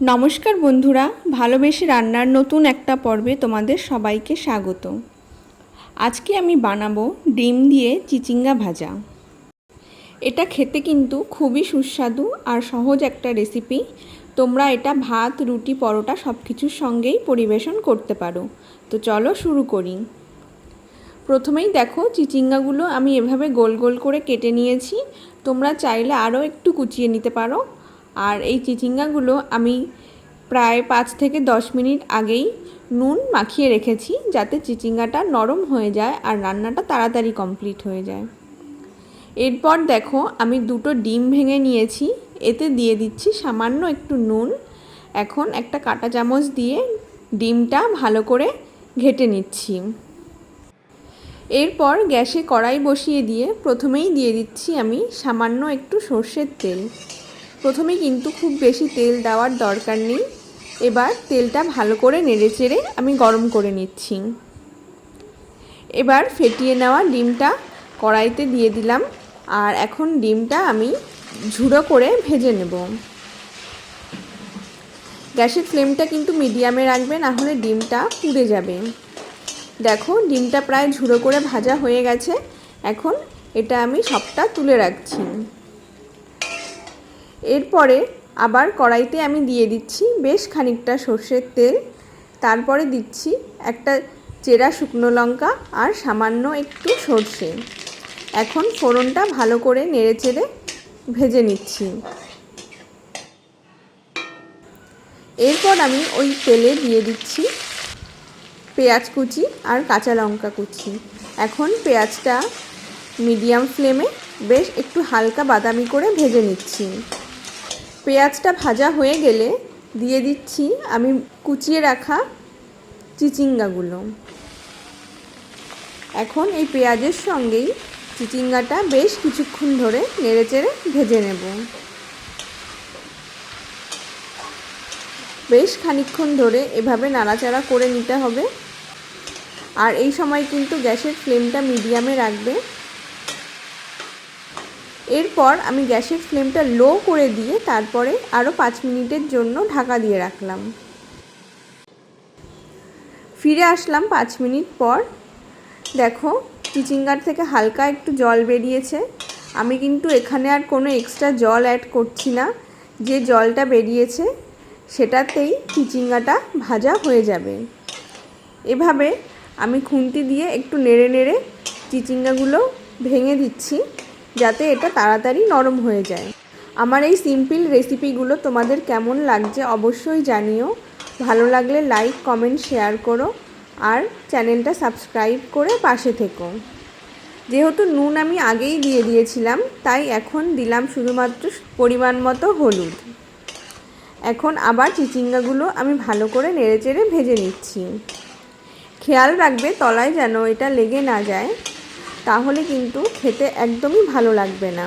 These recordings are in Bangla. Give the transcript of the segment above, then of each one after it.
নমস্কার বন্ধুরা, ভালোবেসে রান্নার নতুন একটা পর্বে তোমাদের সবাইকে স্বাগত। আজকে আমি বানাবো ডিম দিয়ে চিচিঙ্গা ভাজা। এটা খেতে কিন্তু খুবই সুস্বাদু আর সহজ একটা রেসিপি। তোমরা এটা ভাত, রুটি, পরোটা সব কিছুর সঙ্গেই পরিবেশন করতে পারো। তো চলো শুরু করি। প্রথমেই দেখো চিচিঙ্গাগুলো আমি এভাবে গোল গোল করে কেটে নিয়েছি। তোমরা চাইলে আরও একটু কুচিয়ে নিতে পারো। আর এই চিচিঙ্গাগুলো আমি প্রায় পাঁচ থেকে দশ মিনিট আগেই নুন মাখিয়ে রেখেছি যাতে চিচিঙ্গাটা নরম হয়ে যায় আর রান্নাটা তাড়াতাড়ি কমপ্লিট হয়ে যায়। এরপর দেখো আমি দুটো ডিম ভেঙে নিয়েছি, এতে দিয়ে দিচ্ছি সামান্য একটু নুন। এখন একটা কাঁটা চামচ দিয়ে ডিমটা ভালো করে ঘেটে নিচ্ছি। এরপর গ্যাসে কড়াই বসিয়ে দিয়ে প্রথমেই দিয়ে দিচ্ছি আমি সামান্য একটু সর্ষের তেল। প্রথমে কিন্তু খুব বেশি তেল দেওয়ার দরকার নেই। এবার তেলটা ভালো করে নেড়ে চেড়ে আমি গরম করে নিচ্ছি। এবার ফেটিয়ে নেওয়া ডিমটা কড়াইতে দিয়ে দিলাম আর এখন ডিমটা আমি ঝুড়ো করে ভেজে নেব। গ্যাসের ফ্লেমটা কিন্তু মিডিয়ামে রাখবে, না হলে ডিমটা পুড়ে যাবে। দেখো, ডিমটা প্রায় ঝুড়ো করে ভাজা হয়ে গেছে। এখন এটা আমি সবটা তুলে রাখছি। এরপরে আবার কড়াইতে আমি দিয়ে দিচ্ছি বেশ খানিকটা সর্ষের তেল। তারপরে দিচ্ছি একটা চেরা শুকনো লঙ্কা আর সামান্য একটু সর্ষে। এখন ফোড়নটা ভালো করে নেড়ে চেড়ে ভেজে নিচ্ছি। এরপর আমি ওই তেলে দিয়ে দিচ্ছি পেঁয়াজ কুচি আর কাঁচা লঙ্কা কুচি। এখন পেঁয়াজটা মিডিয়াম ফ্লেমে বেশ একটু হালকা বাদামি করে ভেজে নিচ্ছি। পেঁয়াজটা ভাজা হয়ে গেলে দিয়ে দিচ্ছি আমি কুচিয়ে রাখা চিচিঙ্গাগুলো। এখন এই পেঁয়াজের সঙ্গেই চিচিঙ্গাটা বেশ কিছুক্ষণ ধরে নেড়েচেড়ে ভেজে নেব। বেশ খানিক্ষণ ধরে এভাবে নাড়াচাড়া করে নিতে হবে। আর এই সময় কিন্তু গ্যাসের ফ্লেমটা মিডিয়ামে রাখবে। এরপর আমি গ্যাসের ফ্লেমটা লো করে দিয়ে তারপরে আরও পাঁচ মিনিটের জন্য ঢাকা দিয়ে রাখলাম। ফিরে আসলাম পাঁচ মিনিট পর। দেখো, চিচিঙ্গার থেকে হালকা একটু জল বেরিয়েছে। আমি কিন্তু এখানে আর কোনো এক্সট্রা জল অ্যাড করছি না। যে জলটা বেরিয়েছে, সেটাতেই চিচিঙ্গাটা ভাজা হয়ে যাবে। এভাবে আমি খুন্তি দিয়ে একটু নেড়ে নেড়ে চিচিঙ্গাগুলো ভেঙে দিচ্ছি। যাতে এটা তাড়াতাড়ি নরম হয়ে যায়। আমার এই সিম্পল রেসিপিগুলো তোমাদের কেমন লাগছে অবশ্যই জানিও। ভালো লাগলে লাইক, কমেন্ট, শেয়ার করো আর চ্যানেলটা সাবস্ক্রাইব করে পাশে থেকো। যেহেতু নুন আমি আগেই দিয়ে দিয়েছিলাম, তাই এখন দিলাম শুধুমাত্র পরিমাণ মতো হলুদ। এখন আবার চিচিঙ্গাগুলো আমি ভালো করে নেড়েচেড়ে ভেজে নিচ্ছি। খেয়াল রাখবে তলায় যেন এটা লেগে না যায়। তাহলে কিন্তু খেতে একদমই ভালো লাগবে না।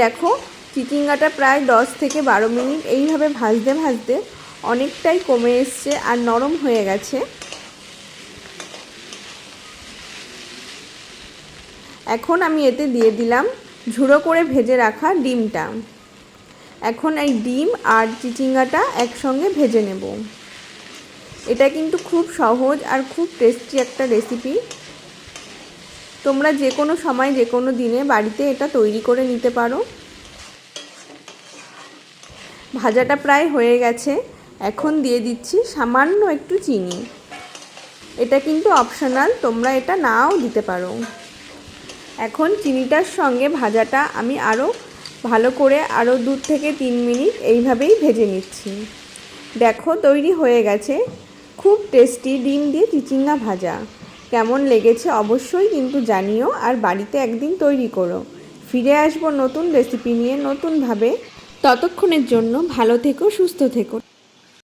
দেখো, চিচিঙ্গাটা প্রায় দশ থেকে বারো মিনিট এইভাবে ভাজতে ভাজতে অনেকটাই কমে এসছে আর নরম হয়ে গেছে। এখন আমি এতে দিয়ে দিলাম ঝুড়ো করে ভেজে রাখা ডিমটা। এখন এই ডিম আর চিচিঙ্গাটা একসঙ্গে ভেজে নেব। এটা কিন্তু খুব সহজ আর খুব টেস্টি একটা রেসিপি তোমরা যে কোনো সময় যে কোনো দিনে বাড়িতে এটা তৈরি করে নিতে পারো। ভাজাটা প্রায় হয়ে গেছে। এখন দিয়ে দিচ্ছি সামান্য একটু চিনি। এটা কিন্তু অপশনাল তোমরা এটা নাও দিতে পারো। এখন চিনিটার সঙ্গে ভাজাটা আমি আরও ভালো করে আরও দু থেকে তিন মিনিট এইভাবেই ভেজে নিচ্ছি। দেখো, তৈরি হয়ে গেছে। খুব টেস্টি ডিম দিয়ে চিচিঙ্গা ভাজা। কেমন লেগেছে অবশ্যই কিন্তু জানিও আর বাড়িতে একদিন তৈরি করো। ফিরে আসব নতুন রেসিপি নিয়ে নতুনভাবে। ততক্ষণের জন্য ভালো থেকো, সুস্থ থেকো।